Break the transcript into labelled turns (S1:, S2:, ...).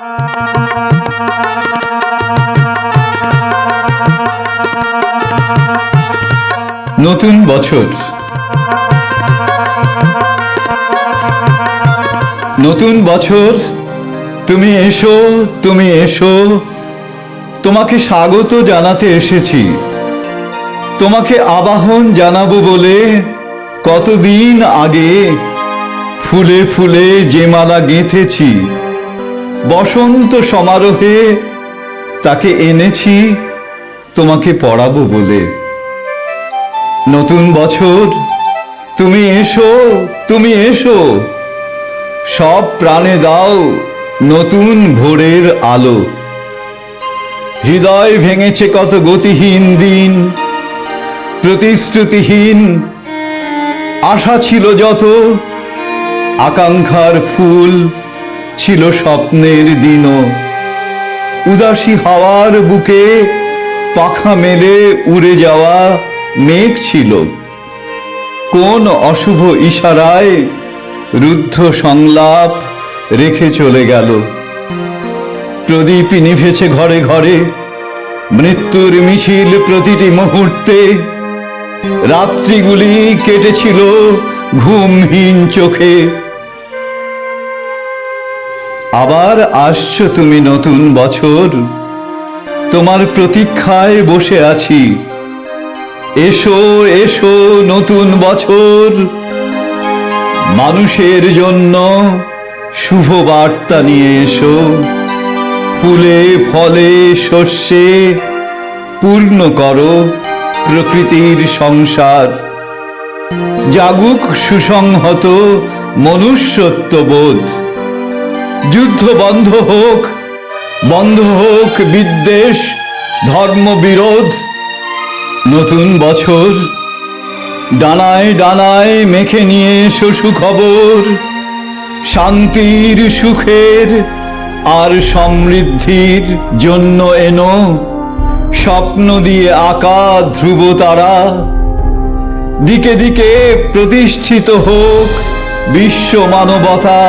S1: নতুন বছর। নতুন বছর, তুমি এসো তুমি এসো। তোমাকে স্বাগত জানাতে এসেছি। তোমাকে আবাহন জানাব বলে কতদিন আগে ফুলে ফুলে যে মালা গেঁথেছি। বসন্ত সমারোহে তাকে এনেছি তোমাকে পড়াবো বলে। নতুন বছর, তুমি এসো তুমি এসো। সব প্রাণে দাও নতুন ভোরের আলো। হৃদয় ভেঙেছে কত গতিহীন দিন, প্রতিশ্রুতিহীন। আশা ছিল যত, আকাঙ্ক্ষার ফুল। ছিল স্বপ্নের দিনও উদাসী হাওয়ার বুকে পাখা মেলে উড়ে যাওয়া মেঘ ছিল। কোন অশুভ ইশারায় রুদ্ধ সংলাপ রেখে চলে গেল। প্রদীপ নিভেছে ঘরে ঘরে, মৃত্যুর মিছিল প্রতিটি মুহূর্তে। রাত্রিগুলি কেটেছিল ঘুমহীন চোখে। আবার আসছো তুমি নতুন বছর। তোমার প্রতীক্ষায় বসে আছি। এসো এসো নতুন বছর। মানুষের জন্য শুভ বার্তা নিয়ে এসো। ফুলে, ফলে শস্যে পূর্ণ করো প্রকৃতির সংসার। জাগুক সুসংহত মনুষ্যত্ববোধ। যুদ্ধ বন্ধ হোক বন্ধ হোক বিদ্বেষ ধর্মবিরোধ নতুন বছর, ডানায় ডানায় মেখে নিয়ে এসো সুখবর, শান্তির সুখের আর সমৃদ্ধির জন্য এনো, স্বপ্ন দিয়ে আঁকা ধ্রুব তারা। দিকে দিকে প্রতিষ্ঠিত হোক বিশ্ব মানবতা